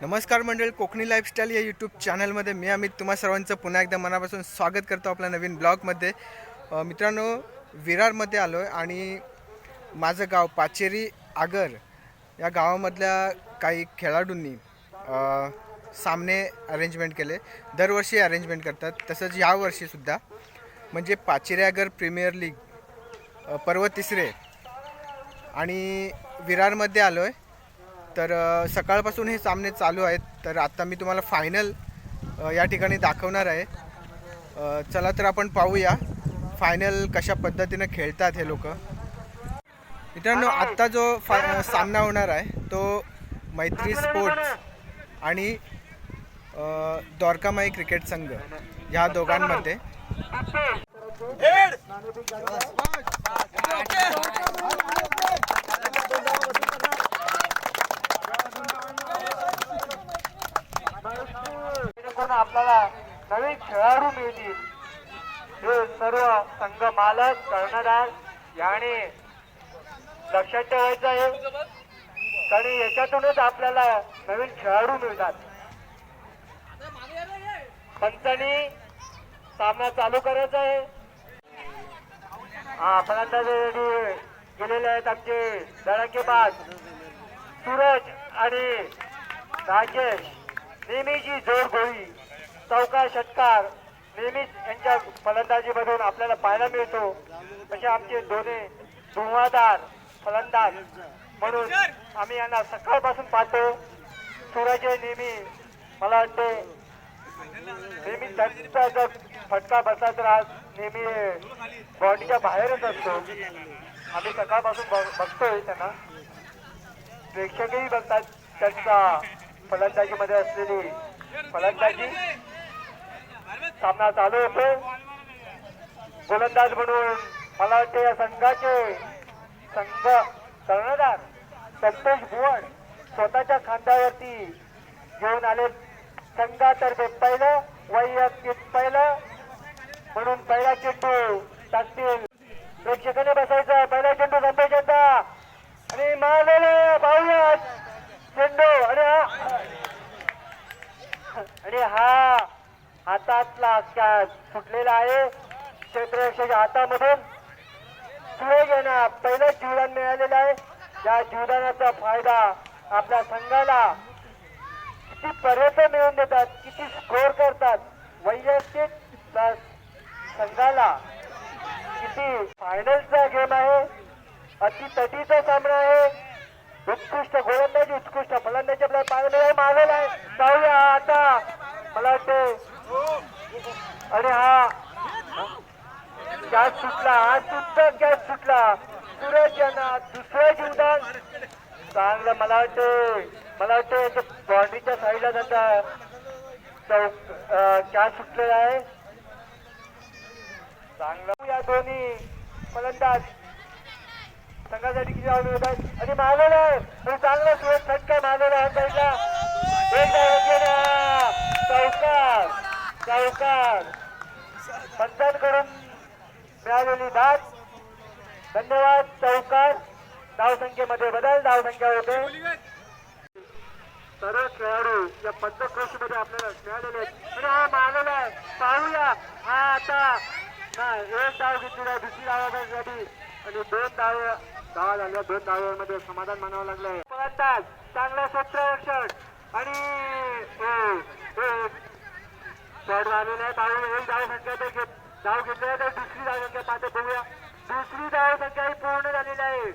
नमस्कार मंडळी कोकणी लाईफस्टाईल या यूट्यूब चॅनलमध्ये मी अमित तुम्हा सर्वांचं पुन्हा एकदा मनापासून स्वागत करतो आपल्या नवीन ब्लॉगमध्ये. मित्रांनो विरारमध्ये आलो आहे आणि माझं गाव पाचेरी आगर या गावामधल्या काही खेळाडूंनी सामने अरेंजमेंट केले. दरवर्षी अरेंजमेंट करतात. तसंच यावर्षीसुद्धा म्हणजे पाचेरी आगर प्रीमियर लीग पर्व तिसरे. आणि विरारमध्ये आलो आहे तर सकाळपासून हे सामने चालू आहेत. तर आता मी तुम्हाला फायनल या ठिकाणी दाखवणार आहे. चला तर आपण पाहूया फायनल कशा पद्धतीनं खेळतात हे लोक. मित्रांनो आत्ता जो फा सामना होणार आहे तो मैत्री स्पोर्ट्स आणि द्वारकामाई क्रिकेट संघ ह्या दोघांमध्ये. आपल्याला नवीन खेळाडू मिळतील? हे सर्व संघ मालक कर्णधार याने लक्षात ठेवायचं आहे. कारण याच्यातूनच आपल्याला नवीन खेळाडू मिळतात. पंचांनी सामना चालू करायचा आहे. हा आता गेलेले आहेत आमचे धडाकेबाज सूरज आणि राजेश नेहमीची जोड गोळी चौकार षटकार नेहमीच यांच्या फलंदाजीमधून आपल्याला पाहायला मिळतो. असे आमचे दोन्ही धुवादार फलंदाज म्हणून आम्ही यांना सकाळपासून पाहतो. सूरज नेहमी मला वाटते नेहमी त्यांचा जर फटका बसला तर आज नेहमी बॉडीच्या बाहेरच असतो. आम्ही सकाळपासून बघतोय त्यांना. प्रेक्षकही बघतात त्यांचा फलंदाजीमध्ये असलेली फलंदाजी. सामना चालू होतो. गोलंदाज म्हणून मला वाटते या संघाचे संघ कर्णधार संतोष भुवन स्वतःच्या खांद्यावरती घेऊन आले. संघातर्फे पहिलं वैयक्तिक पहिलं. म्हणून पहिला चेंडू टाकतील प्रेक्षकाने बसायचं. पहिला चेंडू संतोष आणि मारलेलं पाहूया चेंडू आणि हा. आणि हा हातातला कॅच सुटलेला आहे. क्षेत्ररक्षकाच्या हातामधून सुरेश यांना पहिलं जीवदान मिळालेलं आहे. या जीवदानाचा फायदा आपल्या संघाला किती पर्यंत मिळवून देतात किती स्कोर करतात वैयक्तिक संघाला किती फायनलचा गेम आहे. अति तटीचा सामना आहे. उत्कृष्ट गोलंदाजी उत्कृष्ट फलंदाजी आपल्याला पाहिलं आहे मागेल आहे. जाऊया आता. मला वाटते आणि हा गॅस सुटला. हा सुद्धा गॅस सुटला. सूरज यांना दुसरं जीवदान. चांगलं मला वाटते मला वाटते बॉन्ड्रीच्या साईडला जाता. चौक गॅस सुटलेला आहे. चांगलं. या दोन्ही फलंदाज. संघासाठी किती धाव होतात आणि मारलेला आहे आणि चांगला सुरत फटका मारलेला आहे साईडला एक धाव गेला. चौकार. चौकार. पंचांकडून मिळालेली दाद. धन्यवाद चौकार. धावसंख्येमध्ये बदल धावसंख्या होते. सर्व खेळाडू या पंचक्रोशमध्ये आपल्याला मिळालेले आणि हा मारलेला आहे. पाहूया. हा आता. नाही एक डाव घेतलेला दुसरी डावासाठी आणि दोन डाव धावा झाल्या दोन डावांमध्ये समाधान मानावं लागलंय. फलंदाज चांगला क्षेत्ररक्षण आणि शॉट झालेला आहे पाहूया एक धाव संख्या तर घेत डाव घेतलेला तर दुसरी धाव संख्या पाहते बघूया. दुसरी धाव संख्या ही पूर्ण झालेली आहे.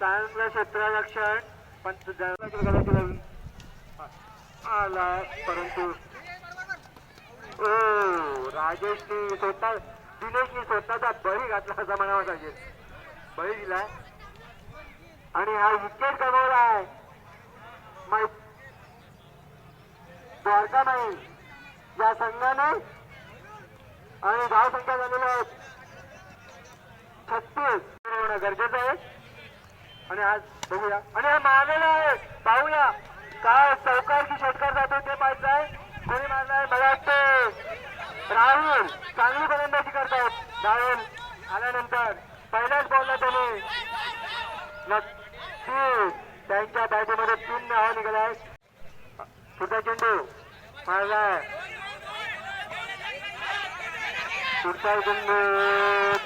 चांगलं क्षेत्ररक्षण पण आला परंतु ओ राजेशनी स्वतः दिनेशनी स्वतःचा बळी घातला असा म्हणावा लागेल. बळी दिलाय आणि हा विकेट गमावला आहे. द्वारका नाही. या संघाने आणि धाव संख्या झालेल्या आहेत छत्तीस. होणं गरजेचं आहे. आणि आज बघूया. आणि हा मारलेला आहे. पाहूया. काय चौकार की षटकार जातो ते माहीत आहे कोणी मारलाय मला वाटतं राहुल. चांगली फलंदाजी करतात राहुल आल्यानंतर. पहिल्याच बॉलला त्याने. नक्की त्यांच्या बॅटीमध्ये तीन धावा निघाल्या आहेत. पुढचा चेंडू मारलाय पुढचा चेंडू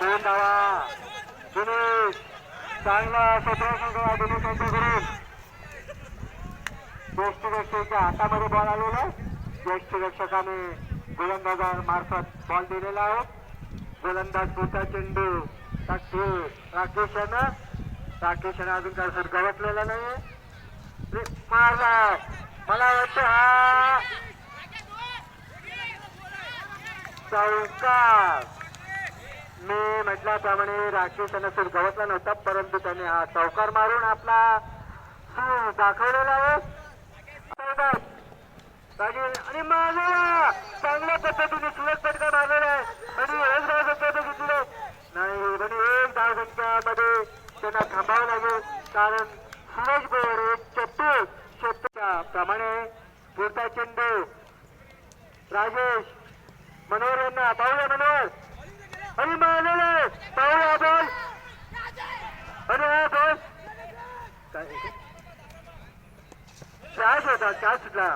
दोन धावा. दिनेश चांगला क्षेत्ररक्षण दिनेश यांच्याकडून ज्येष्ठ रक्षकाच्या हातामध्ये बॉल आलेला आहे. ज्येष्ठ रक्षकाने गोलंदाजा मार्फत बॉल दिलेला आहे. गोलंदाज पुढचा चेंडू. टाकतो. राकेश यानं राकेश यानं अजून काय सर गवटलेला नाही मारला. मला वाटतं हा चौकार मी म्हटल्याप्रमाणे राकेश यानं सूर गवतला नव्हता परंतु त्याने हा चौकार मारून आपला दाखवलेला आहे. आणि मारलेला चांगल्या पद्धतीने सुरत फटका मारलेला आहे. आणि एक धाव संख्या घेतले नाही आणि एक धाव संख्यामध्ये त्यांना थांबावं लागेल कारण सुरेश बोर एक चप्पू शेतच्या प्रमाणे पुढचा चेंडू. राजेश मनोहर यांना पाहूया मनोहर. आणि मारलेला पाहूया बॉल. आणि हा बॉल. काय? काय होता काय सुटला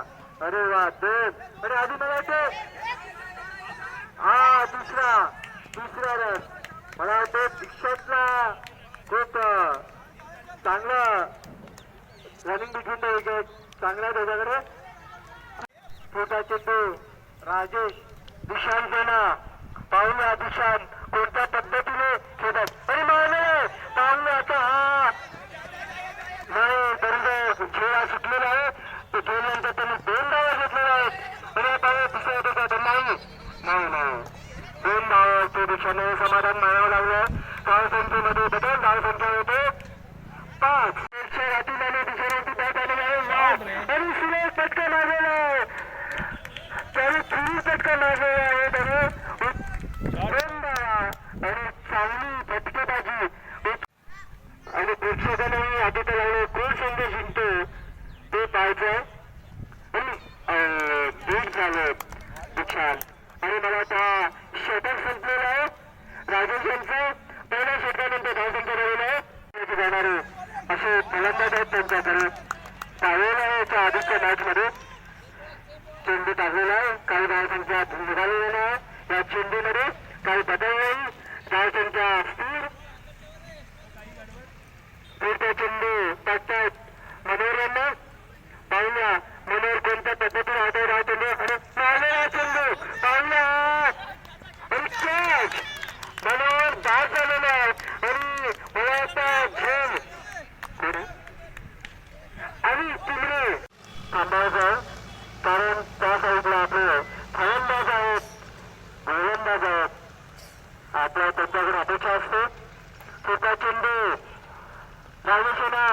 अरे वा दोन अरे आधी मला वाटत हा दुसरा. दुसरा रन. मला वाटत दीक्षातला खूप चांगला रनिंग बिटवीन द विकेट चांगला त्याच्याकडे. छोटा चेंडू राजेश दिशान सेना पाहुणे दिशान कोणत्या पद्धतीने खेळतात. अरे मारले पाहुणे आता. हा. नाही बरोबर खेळा सुटलेला आहे. त्यांनी दोन धावा घेतलेल्या आहेत आणि आता दुसऱ्या होता तर नाही नाही नाही दोन धावाच्या दिशेने समाधान मानावं लागलं धावसंख्येमध्ये बदल धावसंख्या होते पाच बॅट आलेली आहे आणि सुरेश आहे त्याने आहे त्याने दोन धावा आणि चांगली फटकेबाजी आणि प्रेक्षकांनाही आधी तर लागले कोण संदेश जिंकतो ते पाहायचं आणि बीट झालं छान आणि मला आता षटक संपलेलं आहे. राजेश यांचं पहिल्या षटकानंतर धावसंख्या झालेलं आहे. त्याचे जाणारे असे फलंदाज आहेत त्यांच्याकडे. टाळलेलं आहे याच्या आधीच्या मॅच मध्ये चेंडू टाकलेला आहे. काही धावसंख्या निघालेल्या आहे. या चेंडूमध्ये काही बदल नाही धावसंख्या स्थिर. पुढचा चेंडू टाकतायत मनोहर यांना. पाहुण्या मनावर कोणत्या पद्धतीने हातावर हा चेंडू आणि मारलेला चेंडू पाहुण्या मनावर दाट झालेला आहे. आणि मला आता झेल कोण? आणि तिकडे थांबायचं कारण त्या साईडला आपले फलंदाज आहेत गोलंदाज आहेत आपल्या त्यांच्याकडे अपेक्षा असते छोटा चेंडू राजसेना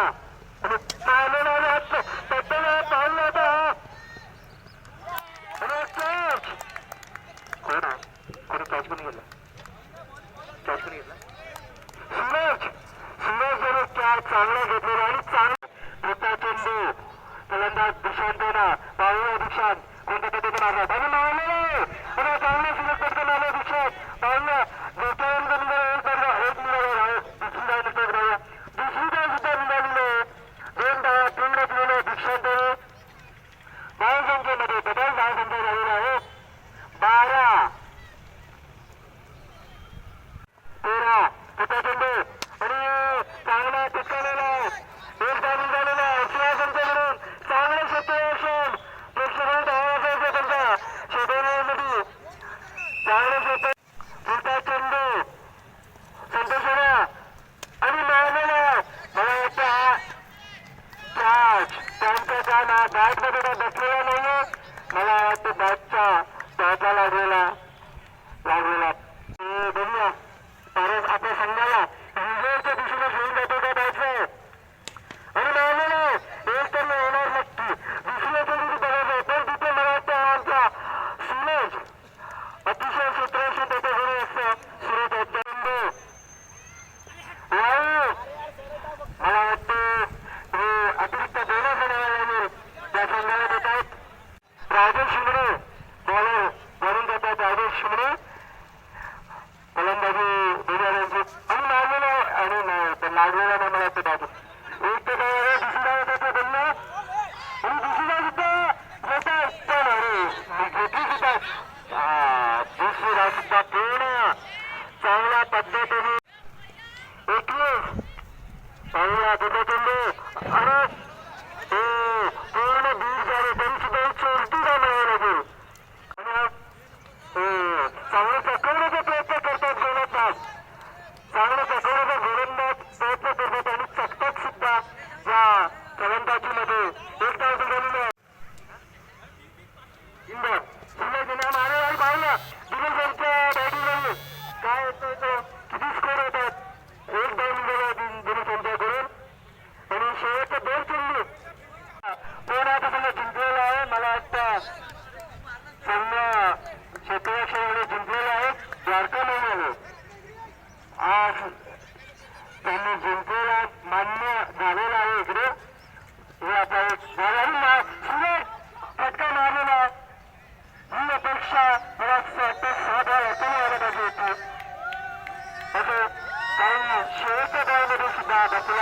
आणि पाहिलेला हात पट्ट्याला पाहिलं होता आणि कॅच कोण आहे कोणी कॅच पण गेला कॅच पण कॅच चांगला घेतलेला आणि चांगला. मोठा चेंडू. फलंदाज दिशांत देणार पाहुणे दिशांत. कोणत्या पद्धतीने मारला? आणि मारले आणि चांगला सुरेश पटकन मारला दिशांत. la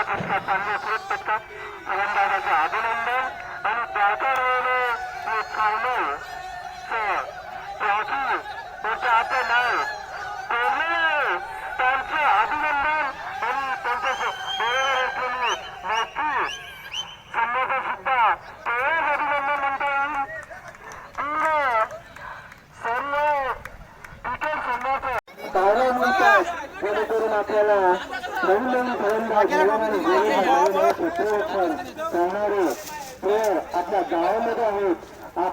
uh, uh,